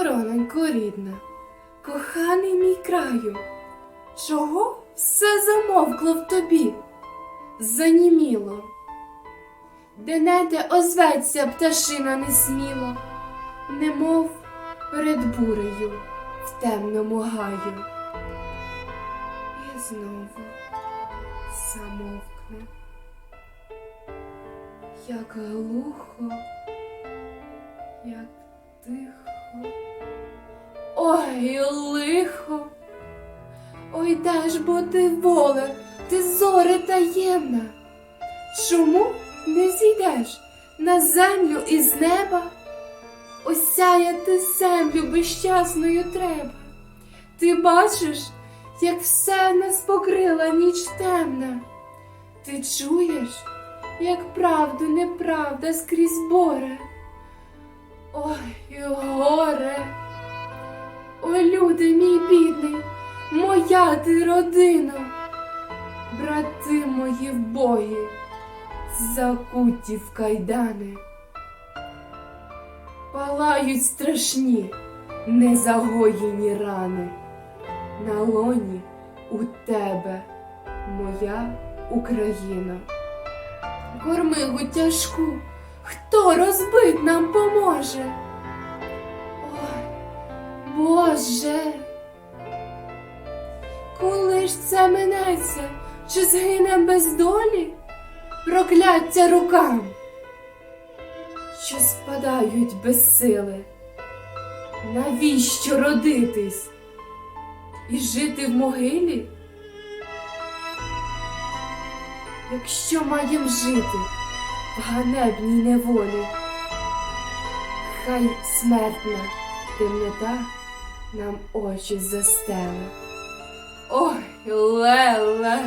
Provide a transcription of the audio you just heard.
Сторононько рідна, коханий мій краю, чого все замовкло в тобі? Заніміло, де неде озветься пташина несміло, немов перед бурею в темному гаю. І знову замовкне, як глухо, Ой, лихо, ой, де ж бо ти воле, ти зоре таємна. Чому не зійдеш на землю із неба? Осяяти землю безщасною треба. Ти бачиш, як все нас покрила ніч темна. Ти чуєш, як правду неправда скрізь боре. Ой, горе. Ой, люди, мій бідний, моя ти родина, брати мої вбої, закуті в кайдани. Палають страшні, незагоєні рани. На лоні у тебе, моя Україна. Кормигу тяжку, хто розбить нам поможе? Боже, коли ж це минеться, чи згинем без долі? Прокляття рукам, що спадають без сили. Навіщо родитись і жити в могилі? Якщо маєм жити в ганебній неволі, хай смертна темнота нам очі застела. Ой, леле,